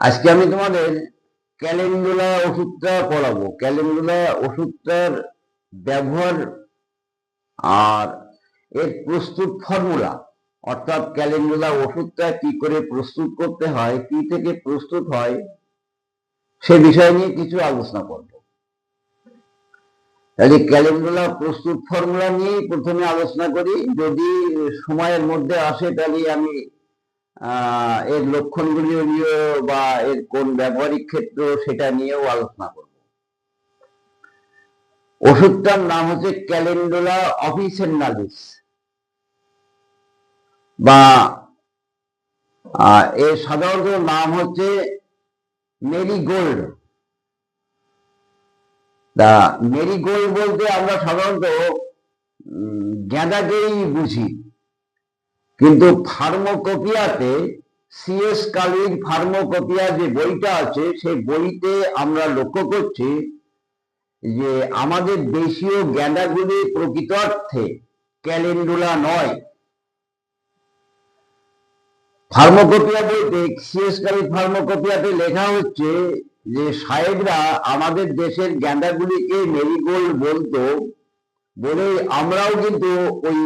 আজকে আমি তোমাদের ক্যালেন্ডুলা ওষুধটা পড়াবো। ক্যালেন্ডুলা ওষুধটার ব্যবহার আর এর প্রস্তুত ফর্মুলা, অর্থাৎ ক্যালেন্ডুলা ওষুধটা কি করে প্রস্তুত করতে হয়, কি থেকে প্রস্তুত হয়, সে বিষয় নিয়ে কিছু আলোচনা করব। তাহলে ক্যালেন্ডুলা প্রস্তুত ফর্মুলা নিয়েই প্রথমে আলোচনা করি। যদি সময়ের মধ্যে আসে তাহলে আমি এর লক্ষণগুলি নিয়ে বা এর কোন ব্যবহারিক ক্ষেত্র সেটা নিয়েও আলোচনা করব। ওষুধটার নাম হচ্ছে ক্যালেন্ডুলা অফিসেন্নালিস বা এর সাধারণত নাম হচ্ছে মেরিগোল্ড। তা, মেরিগোল্ড বলতে আমরা সাধারণত গাঁদাকেই বুঝি। কিন্তু ফার্মোকপিয়াতে সিএস কালির ফার্মোকপিয়া যে বইটা আছে, সেই বইতে আমরা লক্ষ্য করছি যে আমাদের দেশীয় গ্যাঁদাগুলি প্রকৃত অর্থে ক্যালেন্ডুলা নয়। ফার্মোকপিয়া বইতে সিএস কালির ফার্মোকপিয়াতে লেখা হচ্ছে যে সাহেবরা আমাদের দেশের গ্যাঁদাগুলিকে মেরিগোল্ড বলতো বলে আমরাও কিন্তু ওই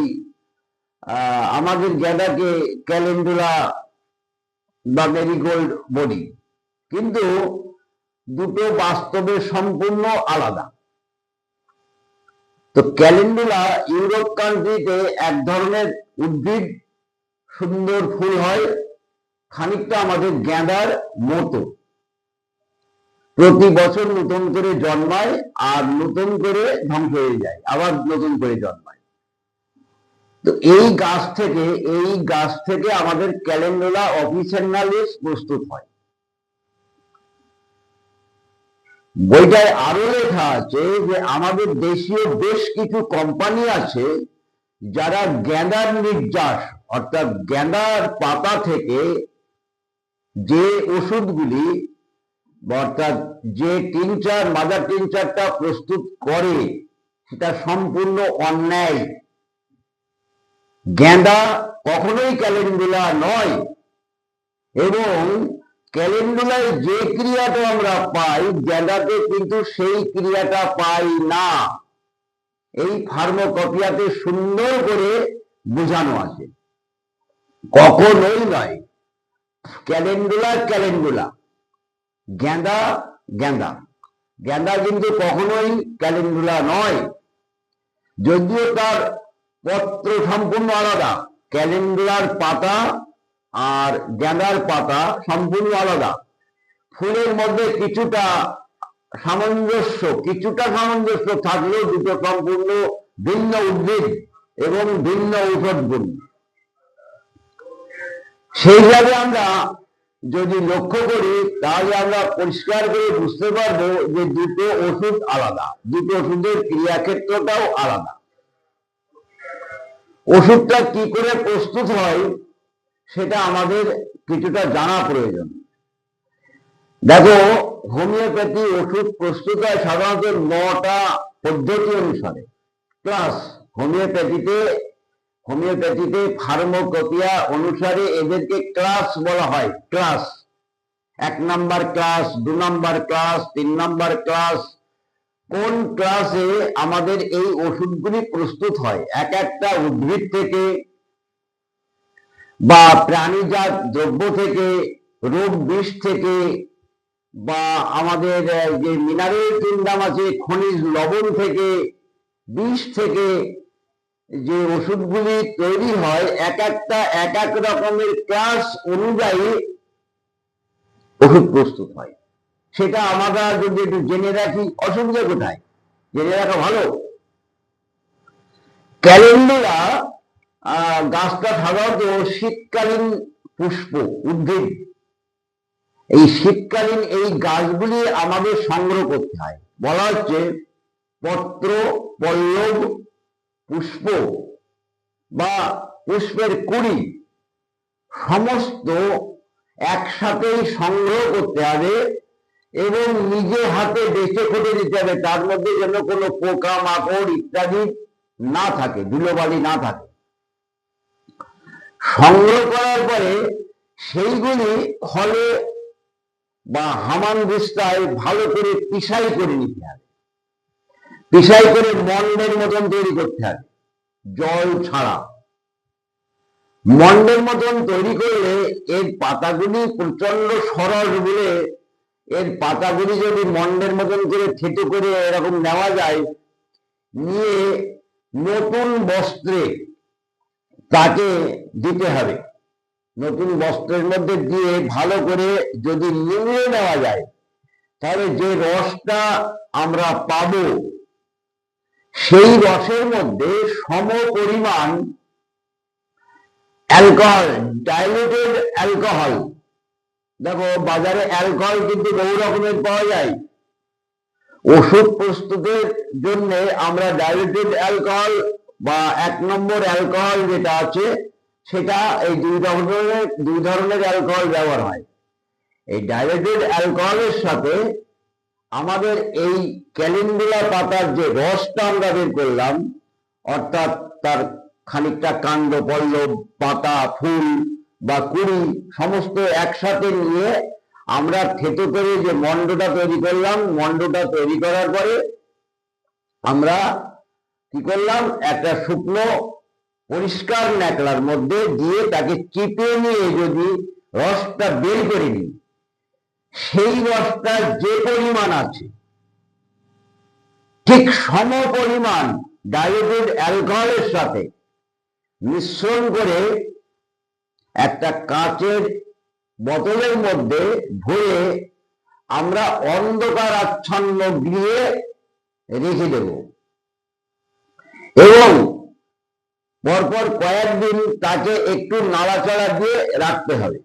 আমাদের গ্যাঁদাকে ক্যালেন্ডুলা বা মেরিগোল্ড বলি। কিন্তু দুটো বাস্তবে সম্পূর্ণ আলাদা। তো ক্যালেন্ডুলা ইউরোপ কান্ট্রিতে এক ধরনের উদ্ভিদ, সুন্দর ফুল হয়, খানিকটা আমাদের গ্যাঁদার মতো। প্রতি বছর নতুন করে জন্মায় আর নতুন করে ধ্বংস হয়ে যায়, আবার নতুন করে জন্মায়। তো এই গাছ থেকে, এই গাছ থেকে আমাদের ক্যালেন্ডুলা অফিসেন্নালিস প্রস্তুত হয়। বইটায় আরও লেখা আছে যে আমাদের দেশীয় বেশ কিছু কোম্পানি আছে যারা গ্যাঁদার নির্যাস, অর্থাৎ গ্যাঁদার পাতা থেকে যে ওষুধগুলি, অর্থাৎ যে টিনচার মাদার টিনচারটা প্রস্তুত করে, সেটা সম্পূর্ণ অন্যায়। গেঁদা কখনোই ক্যালেন্ডুলা নয়। এবং ক্যালেন্ডুলায় যে ক্রিয়াটা আমরা পাই, গেঁদাতে কিন্তু সেই ক্রিয়াটা পাই না। এই ফার্মোকপিয়াতে সুন্দর করে বোঝানো আছে। কখনোই নয়। Calendula calendula. গেঁদা গেঁদা। গেঁদা কিন্তু কখনোই ক্যালেন্ডুলা নয়। যদিও তার পত্র সম্পূর্ণ আলাদা। ক্যালেন্ডুলার পাতা আর গেঁদার পাতা সম্পূর্ণ আলাদা। ফুলের মধ্যে কিছুটা সামঞ্জস্য কিছুটা সামঞ্জস্য থাকলেও দুটো সম্পূর্ণ ভিন্ন উদ্ভিদ এবং ভিন্ন ঔষধ গুণ। সেইভাবে আমরা যদি লক্ষ্য করি, তাহলে আমরা পরিষ্কার করে বুঝতে পারব যে দুটো ওষুধ আলাদা। দুটো ওষুধের ক্রিয়াক্ষেত্রটাও আলাদা। ওষুধটা কি করে প্রস্তুত হয়, সেটা আমাদের কিছুটা জানা প্রয়োজন। দেখো, হোমিওপ্যাথি ওষুধ প্রস্তুত হয় সাধারণত নটা পদ্ধতি অনুসারে। প্লাস হোমিওপ্যাথিতে হোমিওপ্যাথিতে ফার্মোকপিয়া অনুসারে এদেরকে ক্লাস বলা হয়, ক্লাস। এক নাম্বার ক্লাস, দু নাম্বার ক্লাস, তিন নাম্বার ক্লাস কোন ক্লাসে আমাদের এই ওষুধগুলি প্রস্তুত হয়? এক একটা উদ্ভিদ থেকে বা প্রাণীজাত দ্রব্য থেকে রোগ বিষ থেকে, বা আমাদের যে মিনারেল কিংডাম আছে, খনিজ লবণ থেকে বিষ থেকে যে ওষুধগুলি তৈরি হয়, এক একটা, এক এক রকমের ক্লাস অনুযায়ী ওষুধ প্রস্তুত হয়। সেটা আমরা যদি একটু জেনে রাখি, অসুবিধা কোথায়? জেনে রাখা ভালো। ক্যালেন্ডুলা গাছটা সাধারণত শীতকালীন পুষ্প, উদ্ভিদ। এই শীতকালীন এই গাছগুলি আমাদের সংগ্রহ করতে হয়। বলা হচ্ছে পত্র, পল্লব, পুষ্প বা পুষ্পের কুড়ি। সমস্ত একসাথেই সংগ্রহ করতে হবে এবং নিজে হাতে বেঁচে খুঁটে দিতে হবে। তার মধ্যে যেন কোনো পোকা, মাকড় ইত্যাদি না থাকে ধুলোবালি না থাকে। সংগ্রহ করার পরে সেইগুলি হলে বা হামান দিস্তায় ভালো করে পিসাই করে নিতে হবে। পিসাই করে মন্ডের মতন তৈরি করতে হবে, জল ছাড়া। মন্ডের মতন তৈরি করলে এর পাতাগুলি প্রচণ্ড সরল বলে এর পাতাগুলি যদি মন্ডের মতন করে থেতো করে এরকম নেওয়া যায়, নিয়ে নতুন বস্ত্রে তাকে দিতে হবে। নতুন বস্ত্রের মধ্যে দিয়ে ভালো করে যদি মিলিয়ে নেওয়া যায়, তাহলে যে রসটা আমরা পাব, সেই রসের মধ্যে সম পরিমাণ অ্যালকোহল ডাইলুটেড অ্যালকোহল দেখো বাজারে অ্যালকোহল কিন্তু বহু রকমের পাওয়া যায়। ওষুধ প্রস্তুতের জন্য আমরা ডাইলুটেড অ্যালকোহল বা এক নম্বর অ্যালকোহল যেটা আছে, সেটা এই দুই ধরনের দুই ধরনের অ্যালকোহল ব্যবহার হয়। এই ডাইলুটেড অ্যালকোহলের সাথে আমাদের এই ক্যালেন্ডুলা পাতার যে রসটা আমরা বের করলাম, অর্থাৎ তার খানিকটা কাণ্ড, পল্লব, পাতা, ফুল বা কুড়ি সমস্ত একসাথে নিয়ে আমরা থেতো করে যে মন্ডটা তৈরি করলাম মন্ডটা তৈরি করার পরে আমরা কি করলাম? একটা শুকনো পরিষ্কার ন্যাকড়ার মধ্যে দিয়ে তাকে চিপে নিয়ে যদি রসটা বের করে নিই, সেই রসটা যে পরিমাণ আছে, ঠিক সম পরিমাণ ডায়োডেড অ্যালকোহলের সাথে মিশ্রণ করে একটা কাচের বোতলের মধ্যে ভরে আমরা অন্ধকার আচ্ছন্ন গৃহে রেখে দেব। এবং পরপর কয়েকদিন তাকে একটু নাড়াচাড়া দিয়ে রাখতে হবে।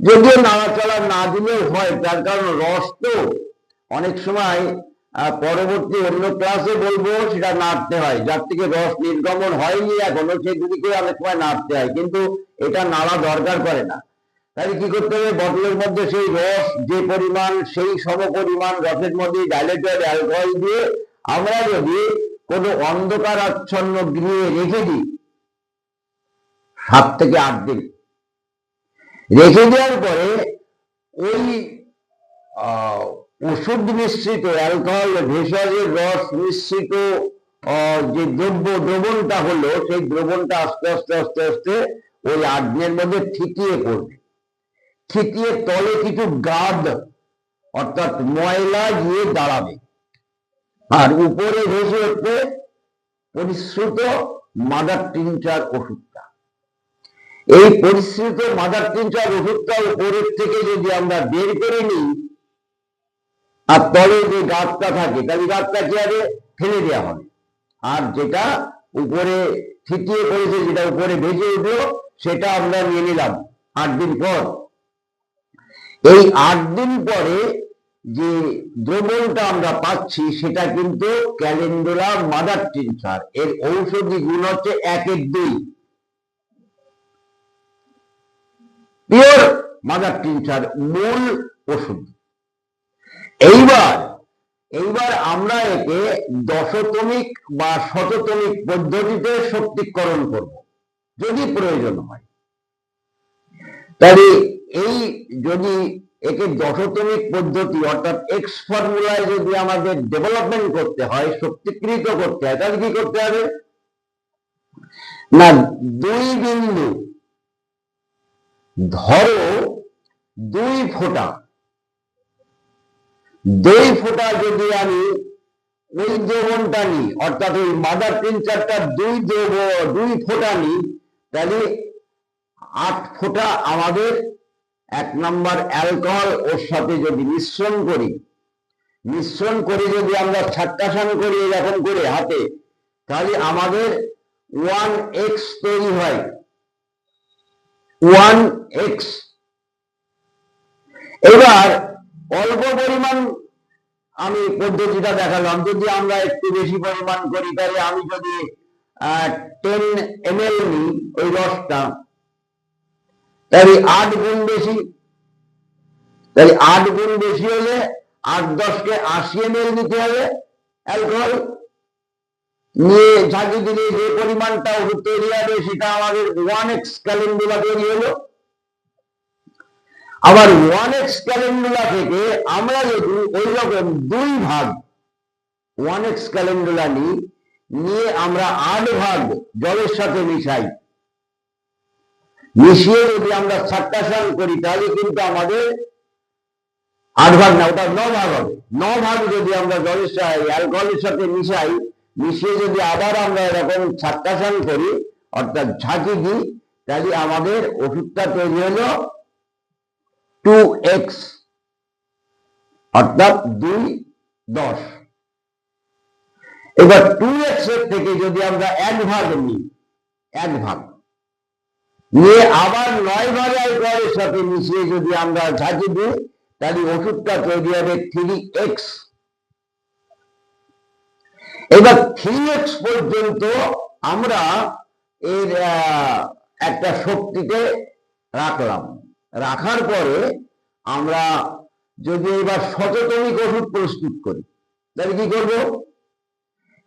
যদিও নাড়াচাড়া না দিলেও হয় তার কারণ রস তো অনেক সময় পরবর্তী অন্য ক্লাসে বলব, সেটা নাড়তে হয়। যার থেকে রস নির্গমন হয়নি এখনও সেগুলিকে অনেক সময় নাড়তে হয়, কিন্তু এটা নাড়া দরকার করে না। তাহলে কি করতে হবে? বটলের মধ্যে সেই রস, যে পরিমাণ, সেই সম পরিমাণ রসের মধ্যে ডাইলেটেড অ্যালকোহল দিয়ে আমরা যদি কোনো অন্ধকার আচ্ছন্ন গৃহে রেখে দিই, সাত থেকে আট দিন। রেখে দেওয়ার পরে ওই ওষুধ মিশ্রিত, অ্যালকোহল, ভেষজের রস মিশ্রিত যে দ্রব্য দ্রবণটা হলো, সেই দ্রবণটা আস্তে আস্তে আস্তে আস্তে ওই আগ্নের মধ্যে ঠিকিয়ে পড়বে। ঠিকিয়ে তলে কিছু গাদ, অর্থাৎ ময়লা গিয়ে দাঁড়াবে। আর উপরে ভেসে উঠবে পরিশ্রুত মাদার টিনচার ওষুধটা। এই পরিশ্রুত মাদার টিনচার ওষুধটা উপরের থেকে যদি আমরা বের করে নিই আর তলে যে গাছটা থাকে, তাহলে গাছটা কি হবে? ফেলে দেওয়া হবে। আর যেটা উপরে থিতিয়ে পড়েছে, যেটা উপরে ভেজে উঠল, সেটা আমরা নিয়ে নিলাম আট দিন পর। এই আট দিন পরে যে দ্রবণটা আমরা পাচ্ছি, সেটা কিন্তু ক্যালেন্ডুলা মাদার টিনচার এর ঔষধি গুণ হচ্ছে একের দুই। পিওর মাদার টিনচার মূল ওষুধ। এইবার এইবার আমরা একে দশতমিক বা শততমিক পদ্ধতিতে শক্তিকরণ করব, যদি প্রয়োজন হয়। তাহলে এই যদি একে দশতমিক পদ্ধতি অর্থাৎ এক্স ফর্মুলায় যদি আমাদের ডেভেলপমেন্ট করতে হয় শক্তিকৃত করতে হয়, তাহলে কি করতে হবে? না, দুই বিন্দু ধরো দুই ফোঁটা দুই ফোঁটা যদি আমি ওই দ্রবণটা নিই, অর্থাৎ ওই মাদার টিনচারটা দুই দ্রব দুই ফোঁটা নিই, তাহলে আট ফোঁটা আমাদের এক নাম্বার অ্যালকোহল ওর সাথে যদি মিশ্রণ করি, মিশ্রণ করে যদি আমরা ছাট্টাসান করি এরকম করে হাতে, তাহলে আমাদের ওয়ান এক্স তৈরি হয়। ওয়ান এক্স এবার অল্প পরিমাণ আমি পদ্ধতিটা দেখালাম। যদি আমরা একটু বেশি পরিমাণ করি, তাহলে আমি যদি টেন এম এল নিই ওই রসটা, তাহলে আট গুণ বেশি, তাহলে আট গুণ বেশি হলে আট দশকে আশি এম এল নিতে হবে অ্যালকোহল নিয়ে ঝাঁকি দিলে যে পরিমাণটা ওষুধ তৈরি হবে সেটা আমাদের ওয়ান এক্স ক্যালেন্ডুলা তৈরি হলো। আবার ওয়ান এক্স ক্যালেন্ডুলা থেকে আমরা যদি ওই রকম দুই ভাগ ওয়ান এক্স ক্যালেন্ডুলা নিই, নিয়ে আমরা আট ভাগ জলের সাথে মিশাই। মিশিয়ে যদি আমরা সাবট্রাকশন করি, তাহলে কিন্তু আমাদের আট ভাগ না, ওটা ন ভাগ হবে। ন ভাগ যদি আমরা জলের সাথে অ্যালকোহলের সাথে মিশাই, মিশিয়ে যদি আবার আমরা এরকম সাবট্রাকশন করি, অর্থাৎ ঝাঁকি দিই, তাহলে আমাদের ওষুধটা তৈরি হলো টু এক্স অর্থাৎ দুই দশ। এবার টু এক্সের থেকে যদি আমরা এক ভাগ নিই, এক ভাগ। নিয়ে আবার নয় ভাগ অ্যালকোহলের সাথে মিশিয়ে যদি আমরা ঝাঁকি দিই, তাহলে ওষুধটা তৈরি হবে থ্রি এক্স এবার থ্রি এক্স পর্যন্ত আমরা এর একটা শক্তিতে রাখলাম। রাখার পরে আমরা যদি এবার শততমিক ওষুধ প্রস্তুত করি, তাহলে কি করব?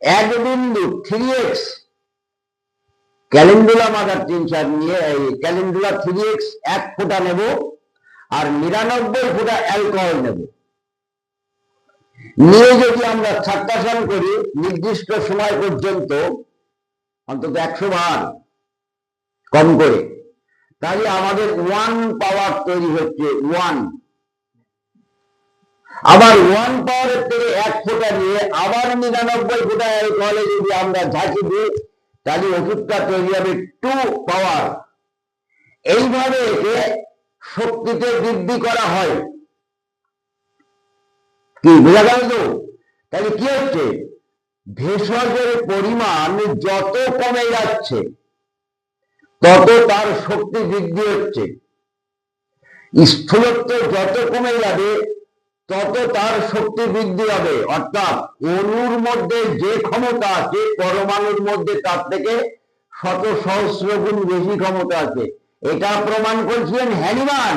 এক বিন্দু থ্রি এক্স ক্যালেন্ডুলা মাদার তিন চার নিয়ে এই ক্যালেন্ডুলা থ্রি এক্স এক ফোঁটা নেব আর নিরানব্বই ফোঁটা অ্যালকোহল নেব। নিয়ে যদি আমরা ছাত্রাসন করি, নির্দিষ্ট সময় পর্যন্ত, অন্তত একশো বার কম করে তাহলে আমাদের ওয়ান পাওয়ার তৈরি হচ্ছে ওয়ান আবার ওয়ান পাওয়ারের থেকে এক ফোটা নিয়ে আবার নিরানব্বই ফোঁটা অ্যালকোহলে যদি আমরা ঝাঁকি দিই, তাহলে ওষুধটা তৈরি হবে টু পাওয়ার এইভাবে একে শক্তিতে বৃদ্ধি করা হয়। কি, বোঝা গেল তো? তাহলে কি হচ্ছে? ভেষজের পরিমাণ যত কমে যাচ্ছে তত তার শক্তি বৃদ্ধি হচ্ছে। স্থূলত্ব যত কমে যাবে, তত তার শক্তি বৃদ্ধি হবে। অর্থাৎ অণুর মধ্যে যে ক্ষমতা আছে, পরমাণুর মধ্যে তার থেকে শত সহস্র গুণ বেশি ক্ষমতা আছে। এটা প্রমাণ করছিলেন হ্যানিমান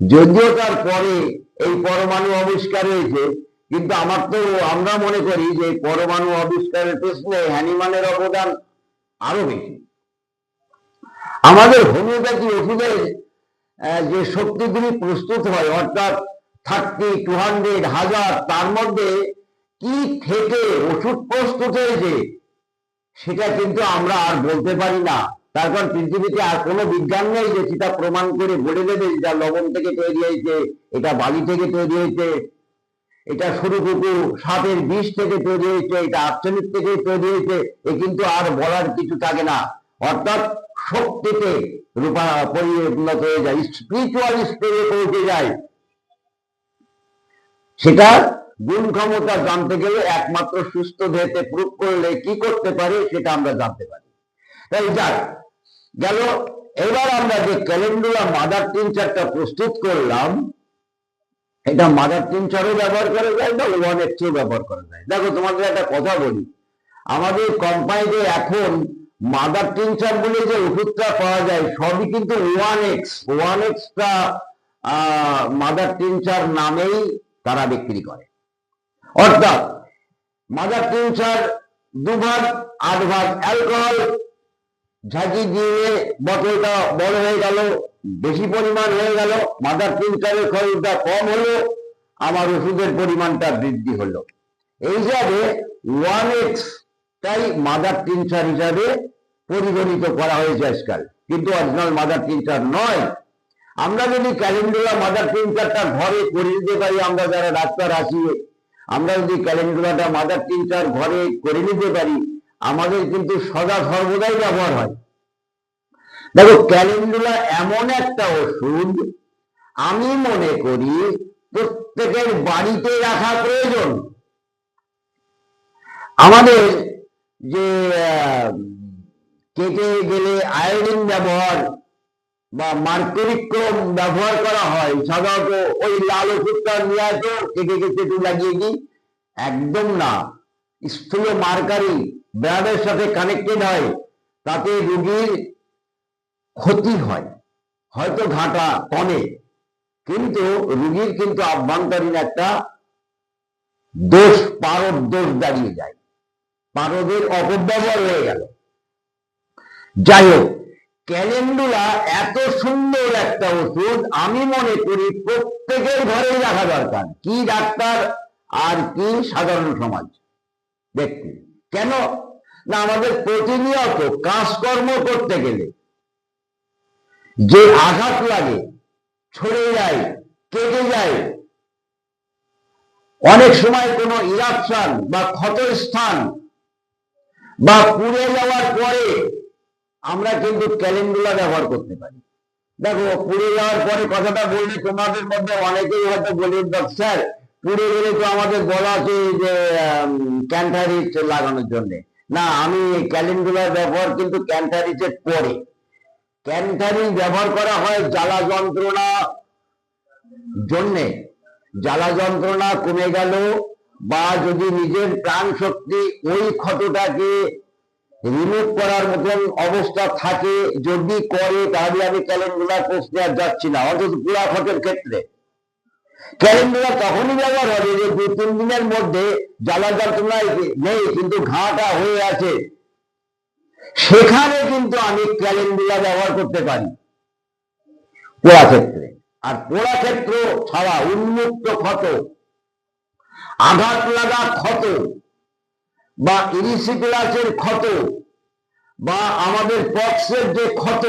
যদিও তার পরে এই পরমাণু আবিষ্কার হয়েছে, কিন্তু আমার তো আমরা মনে করি যে পরমাণু আবিষ্কারের পেছনে হ্যানিমানের অবদান আরও বেশি। আমাদের হোমিওপ্যাথি ওষুধের আহ, যে শক্তিগুলি প্রস্তুত হয় অর্থাৎ থার্টি টু হান্ড্রেড হাজার তার মধ্যে কি থেকে ওষুধ প্রস্তুত হয়েছে সেটা কিন্তু আমরা আর বলতে পারি না। তার কারণ পৃথিবীতে আর কোনো বিজ্ঞান নেই যে সেটা প্রমাণ করে বলে দেবে এটা লবণ থেকে তৈরি হয়েছে এটা বালি থেকে তৈরি হয়েছে এটা সরু কুকুর সাপের বিষ থেকে তৈরি হয়েছে, এটা আর্সেনিক থেকে তৈরি হয়েছে, এ কিন্তু আর বলার কিছু থাকে না। অর্থাৎ শক্তিতে রূপা পরিণত হয়ে যায় স্পিরিচুয়াল স্তরে পৌঁছে যায়। সেটা গুণ ক্ষমতা জানতে গেলে একমাত্র সুস্থ দেহতে প্রুভ করলে কি করতে পারে সেটা আমরা জানতে পারি। তাই যাক, গেল, এবার আমরা যে ক্যালেন্ডুলা মাদার টিনচারটা প্রস্তুত করলাম এটা মাদার টিনচারও ব্যবহার করা যায় বা ওয়ান এক্সও ব্যবহার করা যায়। দেখো, তোমাদের একটা কথা বলি। আমাদের কোম্পানিতে এখন মাদার টিনচার বলে যে ওষুধটা পাওয়া যায়, সবই কিন্তু ওয়ান এক্স। ওয়ান এক্সটা মাদার টিনচার নামেই তারা বিক্রি করে। অর্থাৎ মাদার টিনচার দুভাগ আট ভাগ অ্যালকোহল ঝাঁকি দিয়ে বোতলটা বড় হয়ে গেল বেশি পরিমাণ হয়ে গেল মাদার টিনচারের খরচটা কম হলো, আমার ওষুধের পরিমাণটা বৃদ্ধি হলো। এই হিসাবে ওয়ান এক্স তাই মাদার টিনচার হিসাবে পরিগণিত করা হয়েছে আজকাল। কিন্তু অরিজিনাল মাদার টিনচার নয়। আমরা যদি ক্যালেন্ডুলা মাদার টিনচারটা ঘরে করে নিতে পারি, আমরা যারা ডাক্তার আছি, আমরা যদি ক্যালেন্ডুলাটা মাদার টিনচার ঘরে করে নিতে পারি, আমাদের কিন্তু সদা সর্বদাই ব্যবহার হয়। দেখো, ক্যালেন্ডুলা এমন একটা ওষুধ আমি মনে করি প্রত্যেকের বাড়িতে রাখা প্রয়োজন। আমাদের যে কেটে গেলে আয়োডিন ব্যবহার বা মার্করিক্রম ব্যবহার করা হয়, সাধারণত ওই লাল ওষুধটা নিয়ে আসো, কেটে কেটে একটু লাগিয়ে দিই। একদম না। স্থূল মার্কারি ব্লাডের সাথে কানেক্টেড হয়। তাতে রোগীর ক্ষতি হয়। হয়তো ঘাটা কমে, কিন্তু রুগীর কিন্তু আভ্যন্তরীণ একটা দোষ, পারদ দোষ দাঁড়িয়ে যায়। পারদের অপব্যবহার হয়ে গেল। যাই হোক, ক্যালেন্ডুলা এত সুন্দর একটা ওষুধ, আমি মনে করি প্রত্যেকের ঘরেই রাখা দরকার। কি ডাক্তার আর কি সাধারণ সমাজ। ব্যক্তি কেন? না, আমাদের প্রতিনিয়ত কাজকর্ম করতে গেলে যে আঘাত লাগে, ছড়ে যায়, কেটে যায়, অনেক সময় কোনো ইরাপশন বা ক্ষতের স্থান বা পুড়ে যাওয়ার পরে আমরা কিন্তু ক্যালেন্ডুলা ব্যবহার করতে পারি। দেখো, পুড়ে যাওয়ার পরে কথাটা বললে তোমাদের মধ্যে অনেকেই হয়তো বলে স্যার, পুড়ে গেলে তো আমাদের বলা আছে যে ক্যান্টারিচ লাগানোর জন্য। না, আমি ক্যালেন্ডুলার ব্যবহার কিন্তু ক্যান্টারিচের পরে। ক্যান্টারিচ ব্যবহার করা হয় জ্বালা যন্ত্রণা জন্যে। জ্বালা যন্ত্রণা কমে গেল বা যদি নিজের প্রাণ শক্তি ওই ক্ষতটাকে রিমুভ করার মতন অবস্থা থাকে, যদি করে, তাহলে আমি ক্যালেন্ডুলার প্রশ্নে আর যাচ্ছি না, অন্তত পুরা ক্ষতের ক্ষেত্রে। ক্যালেন্ডুলা তখনই ব্যবহার হবে যে দু তিন দিনের মধ্যে জ্বালা যন্ত্রণা নেই, কিন্তু ঘাটা হয়ে আছে। সেখানে কিন্তু আমি ক্যালেন্ডুলা ব্যবহার করতে পারি। পোড়া ক্ষেত্রে। আর পোড়া ক্ষেত্র ছাড়া উন্মুক্ত ক্ষত আঘাত লাগা ক্ষত বা ইরিসিকুলাসের ক্ষত বা আমাদের পক্সের যে ক্ষত,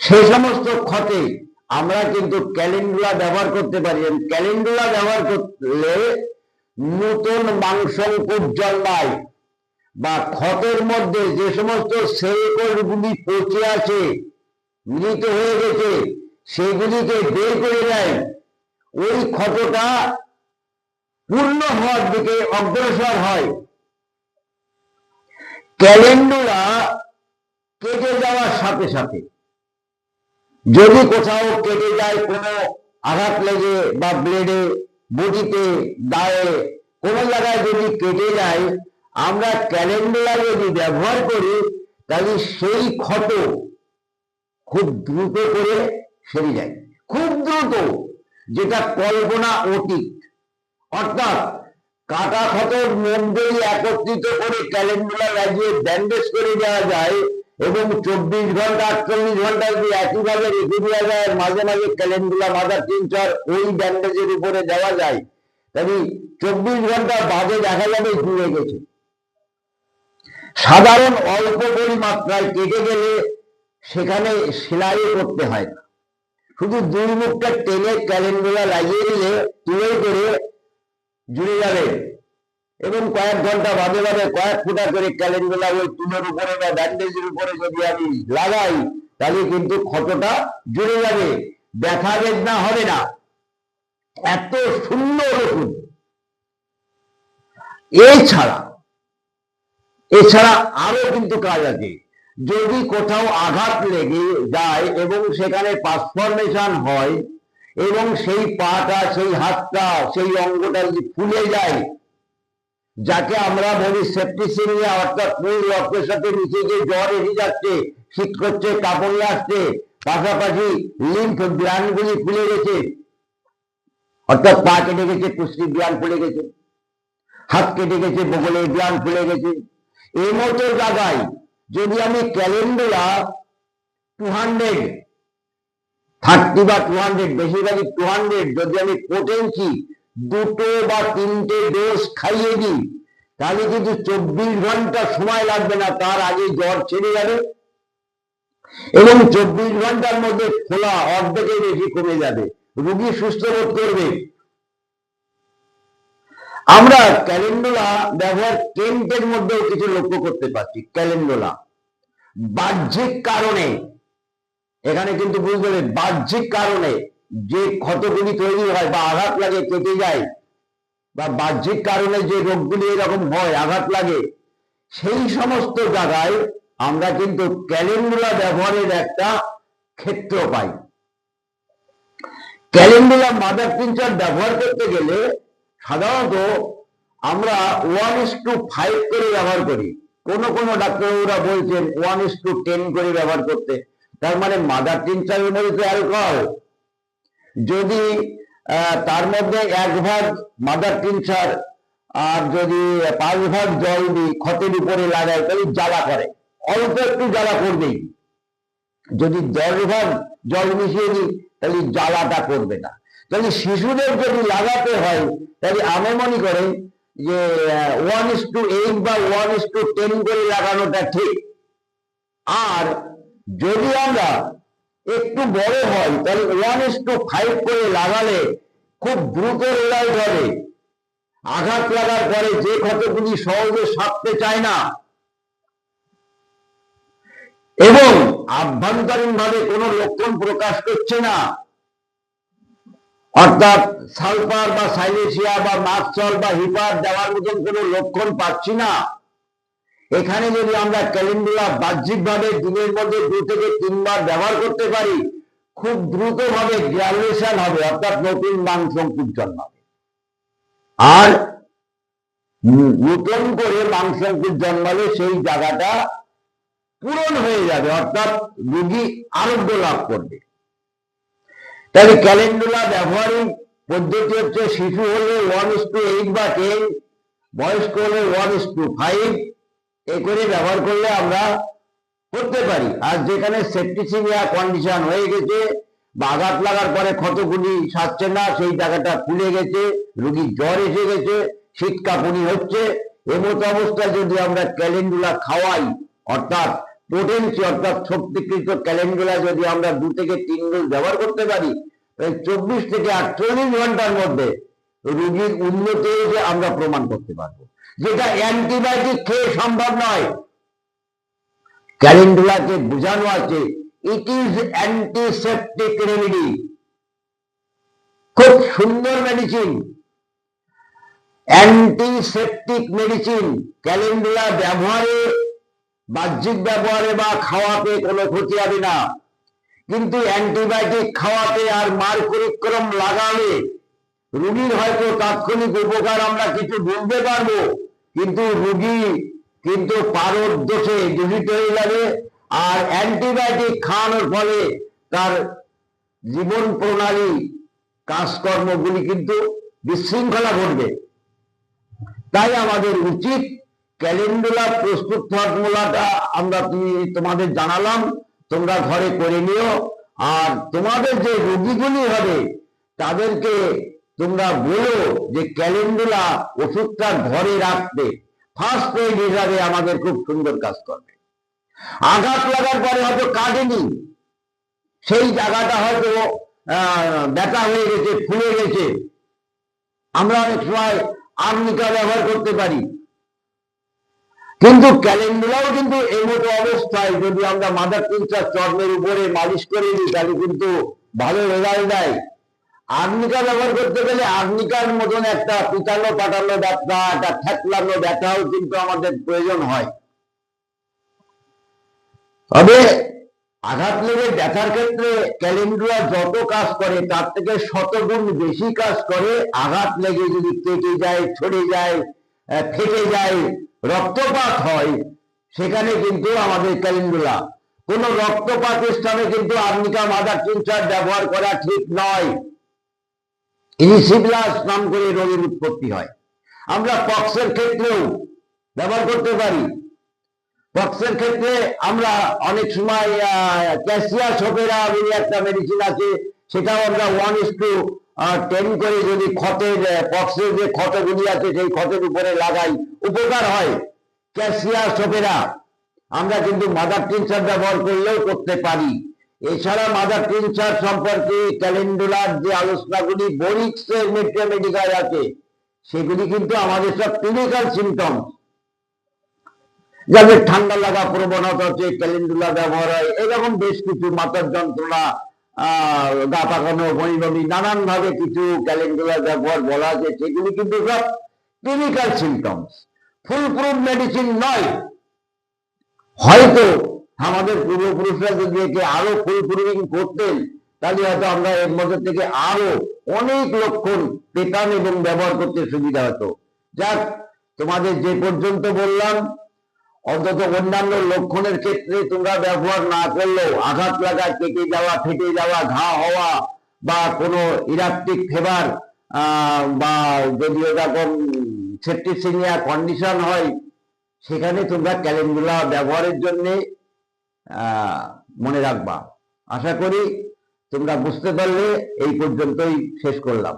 সে সমস্ত ক্ষতে আমরা কিন্তু ক্যালেন্ডুলা ব্যবহার করতে পারি। ক্যালেন্ডুলা ব্যবহার করলে নতুন মাংসঙ্কুর জন্মায় বা ক্ষতের মধ্যে যে সমস্ত সেলকোষগুলি পচে আছে মৃত হয়ে গেছে, সেগুলিকে বের করে দেয় ওই ক্ষতটা পূর্ণ হওয়ার দিকে অগ্রসর হয়। ক্যালেন্ডুলা কেটে যাওয়ার সাথে সাথে, যদি কোথাও কেটে যায় কোনো আঘাত লেগে বা ব্লেডে, বডিতে, দায়ে, কোনো জায়গায় যদি কেটে যায় আমরা ক্যালেন্ডুলা যদি ব্যবহার করি, তাহলে সেই ক্ষত খুব দ্রুত করে সেরে যায়। খুব দ্রুত, যেটা কল্পনা অতীত। অর্থাৎ কাটা ক্ষতর মধ্যেই একত্রিত করে ক্যালেন্ডুলা লাগিয়ে ব্যান্ডেজ করে দেওয়া যায় এবং চব্বিশ ঘণ্টা, আটচল্লিশ ঘণ্টা যদি একইভাবে রেখে দেওয়া যায় মাঝে মাঝে ক্যালেন্ডুলা মাদার টিনচার ওই ব্যান্ডেজের উপরে দেওয়া যায়, তাহলে চব্বিশ ঘণ্টা বাদে দেখা যাবে জুড়ে গেছে। সাধারণ অল্প পরিমাত্রায় কেটে গেলে সেখানে সেলাই করতে হয় না। শুধু দুই মুখটা টেনে ক্যালেন্ডুলা লাগিয়ে দিলে তুলে করে জুড়ে যাবে এবং কয়েক ঘণ্টা বাদে বাদে কয়েক ফুটা করে ক্যালেন্ডুলা ওই তুলোর উপরে বা ব্যান্ডেজের উপরে যদি আমি লাগাই, তাহলে কিন্তু ক্ষতটা জুড়ে যাবে। ব্যথা বেদনা হবে না। এত সুন্দর ওষুধ এছাড়া এছাড়া আরও কিন্তু কাজ আছে। যদি কোথাও আঘাত লেগে যায় এবং সেখানে পাসফরমেশন হয় এবং সেই পাটা, সেই হাতটা, সেই অঙ্গটা যদি ফুলে যায়, যাকে আমরা বলি সেপ্টিসিমিয়া অর্থাৎ মূল রক্তের সাথে মিশে যে জ্বর এসে যাচ্ছে, শীত করছে, কাপড় আসছে, পাশাপাশি লিম্ফ গ্রানগুলি ফুলে গেছে, অর্থাৎ পা কেটে গেছে পুষ্টি গ্রান ফুলে গেছে, হাত কেটে গেছে, বগলের গ্রান ফুলে গেছে এই মতো জায়গায় যদি আমি ক্যালেন্ডুলা টু হান্ড্রেড থার্টি বা টু হান্ড্রেড বেশিরভাগই টু হান্ড্রেড যদি আমি পোটেন্সি দুটো বা তিনটে ডোজ খাইয়ে দিই, তাহলে কিন্তু চব্বিশ ঘণ্টা সময় লাগবে না, তার আগে জ্বর ছেড়ে যাবে। এবং চব্বিশ ঘণ্টার মধ্যে খোলা অর্ধেকের বেশি কমে যাবে। রুগী সুস্থ বোধ করবে। আমরা ক্যালেন্ডোলা ব্যবহার কেন্টের মধ্যেও কিছু লক্ষ্য করতে পারছি, ক্যালেন্ডোলা। বাহ্যিক কারণে, এখানে কিন্তু বুঝতে হবে বাহ্যিক কারণে যে ক্ষতগুলি তৈরি হয় বা আঘাত লাগে, কেটে যায়, বা বাহ্যিক কারণে যে রোগগুলি এরকম হয়, আঘাত লাগে, সেই সমস্ত জায়গায় আমরা কিন্তু ক্যালেন্ডুলা ব্যবহারের একটা ক্ষেত্র পাই। ক্যালেন্ডুলা মাদার টিনচার ব্যবহার করতে গেলে সাধারণত আমরা ওয়ান ইস টু ফাইভ করে ব্যবহার করি। কোন কোন ডাক্তারবাবুরা বলছেন ওয়ান ইস টু টেন করে ব্যবহার করতে। তার মানে মাদার টিনচারের মধ্যে তো অ্যালকোহল যদি তার মধ্যে এক ভাগ মাদার টিনচার আর যদি পাঁচ ভাগ জল দিই ক্ষতের উপরে লাগায়, তাহলে জ্বালা করে। অল্প একটু জ্বালা করবেই। যদি দশ ভাগ জল মিশিয়ে দিই, তাহলে জ্বালাটা করবে না। তাহলে শিশুদের যদি লাগাতে হয়, তাহলে আমি মনে করি যে ওয়ান ইস টু এইট বা ওয়ান ইস টু টেন করে লাগানোটা ঠিক। আর যদি আমরা একটু বড় হয়, তাহলে ওয়ান ইস টু ফাইভ করে লাগালে খুব দ্রুত রেজাল্ট হবে। আঘাত লাগার পরে যে ক্ষতগুলি সহজে সারতে চায় না। এবং আভ্যন্তরীণ ভাবে কোনো লক্ষণ প্রকাশ করছে না। অর্থাৎ সালফার বা সাইলেসিয়া বা মাকসল বা হিপার দেওয়ার মতন কোনো লক্ষণ পাচ্ছি না। এখানে যদি আমরা ক্যালেন্ডুলা বাহ্যিকভাবে দিনের মধ্যে দু থেকে তিনবার ব্যবহার করতে পারি, খুব দ্রুত ভাবে গ্রাজুয়েশন হবে, অর্থাৎ নতুন মাংসঙ্কুর জন্মাবে আর নতুন করে মাংসঙ্কুর জন্মালে সেই জায়গাটা পূরণ হয়ে যাবে, অর্থাৎ রুগী আরোগ্য লাভ করবে। তাহলে ক্যালেন্ডুলা ব্যবহারিক পদ্ধতি হচ্ছে শিশু হলে ওয়ান ইস টু এইট বা টেন বয়স্ক হলে ওয়ান ইস টু ফাইভ এ করে ব্যবহার করলে আমরা করতে পারি। আর যেখানে সেপ্টিসিমিয়া কন্ডিশন হয়ে গেছে, বা আঘাত লাগার পরে ক্ষতগুলি সারছে না, সেই জায়গাটা ফুলে গেছে, রুগীর জ্বর এসে গেছে শীত কাঁপুনি হচ্ছে এমত অবস্থায় যদি আমরা ক্যালেন্ডুলা খাওয়াই, অর্থাৎ পোটেন্সি অর্থাৎ শক্তিকৃত ক্যালেন্ডুলা যদি আমরা দু থেকে তিন ডোজ ব্যবহার করতে পারি চব্বিশ থেকে আটচল্লিশ ঘণ্টার মধ্যে রোগীর উন্নতি যে আমরা প্রমাণ করতে পারব। যেটা অ্যান্টিবায়োটিক খেয়ে সম্ভব নয়। ক্যালেন্ডুলাকে বোঝানো আছে ইট ইজ অ্যান্টিসেপটিক রেমেডি খুব সুন্দর মেডিসিন অ্যান্টিসেপটিক মেডিসিন ক্যালেন্ডুলা ব্যবহারে বাহ্যিক ব্যবহারে বা খাওয়াতে কোনো ক্ষতি হবে না। কিন্তু অ্যান্টিবায়োটিক খাওয়াতে আর মার পরিক্রম লাগালে রুগীর হয়তো তাৎক্ষণিক উপকার আমরা কিছু বুঝতে পারব, কিন্তু রুগী কিন্তু পারদ দোষে দূষিত হয়ে যাবে আর অ্যান্টিবায়োটিক খাওয়ানোর ফলে তার জীবন প্রণালী, কাজকর্মগুলি কিন্তু বিশৃঙ্খলা ঘটবে। তাই আমাদের উচিত ক্যালেন্ডুলা প্রস্তুত ফর্মুলাটা আমরা তুমি তোমাদের জানালাম? তোমরা ঘরে করে নিও। আর তোমাদের যে রোগীগুলি হবে, তাদেরকে তোমরা বলো যে ক্যালেন্ডুলা ওষুধটা ঘরে রাখতে ফার্স্ট এড হিসাবে আমাদের খুব সুন্দর কাজ করবে। আঘাত লাগার পরে হয়তো কাটেনি সেই জায়গাটা হয়তো ব্যথা হয়ে গেছে, ফুলে গেছে। আমরা অনেক সময় আর্নিকা ব্যবহার করতে পারি। কিন্তু ক্যালেন্ডুলাও কিন্তু এই মতো অবস্থায় যদি আমরা মাদার টিনচার চর্মের উপরে মালিশ করে দিই, তাহলে কিন্তু ভালো রেজাল্ট দেয়। আর্নিকা ব্যবহার করতে গেলে আর্নিকার মতন একটা পিটানো পাটানো ব্যথা, একটা ঠেকলানো ব্যথাও কিন্তু আমাদের প্রয়োজন হয়। তবে আঘাত লেগে ব্যথার ক্ষেত্রে ক্যালেন্ডুলা যত কাজ করে, তার থেকে শতগুণ বেশি কাজ করে। আঘাত লেগে যদি কেটে যায়, ছড়ে যায় ফেটে যায় রক্তপাত হয়, সেখানে কিন্তু আমাদের ক্যালেন্ডুলা কোন রক্তপাতের স্থানে কিন্তু আর্নিকা মাদার টিনচার ব্যবহার করা ঠিক নয়। ইনিসিবলাস নাম করে রোগের উৎপত্তি হয়। আমরা পক্সের ক্ষেত্রেও ব্যবহার করতে পারি। পক্সের ক্ষেত্রে আমরা অনেক সময় ক্যাসিয়া সোপেরা বলে একটা মেডিসিন আছে, সেটাও আমরা ওয়ান ইস টু টেন করে যদি ক্ষতের পক্সের যে ক্ষতগুলি আছে সেই ক্ষতের উপরে লাগাই, উপকার হয়। ক্যাসিয়া সোপেরা আমরা কিন্তু মাদার টিনচার ব্যবহার করলেও করতে পারি। এছাড়া মাদার টিনচার সম্পর্কে ক্যালেন্ডুলার যে আলোচনাগুলি বরিক্সের মেডিকেল আছে, সেগুলি কিন্তু আমাদের সব ক্লিনিক্যাল সিমটমস যাদের ঠান্ডা লাগা প্রবণতা হচ্ছে ক্যালেন্ডুলা ব্যবহার হয়, এরকম বেশ কিছু মাথার যন্ত্রণা গা নানান ভাবে কিছু ক্যালেন্ডুলা ব্যবহার বলা আছে, সেগুলি কিন্তু সব clinical symptoms foolproof medicine নয়। হয়তো আমাদের পূর্বপুরুষরা যদি একে আরও ফুল প্রুফিং করতেন, তাহলে হয়তো আমরা এর মধ্যে থেকে আরও অনেক লক্ষণ পেতাম এবং ব্যবহার করতে সুবিধা হতো। যাক, তোমাদের যে পর্যন্ত বললাম অন্তত অন্যান্য লক্ষণের ক্ষেত্রে তোমরা ব্যবহার না করলেও আঘাত লাগা, কেটে যাওয়া, ফেটে যাওয়া, ঘা হওয়া বা কোনো ইরাপটিক ফেভার বা যদি এরকম সেপ্টিসিনিয়া কন্ডিশন হয়, সেখানে তোমরা ক্যালেন্ডুলা ব্যবহারের জন্য মনে রাখবা। আশা করি তোমরা বুঝতে পারলে, এই পর্যন্তই শেষ করলাম।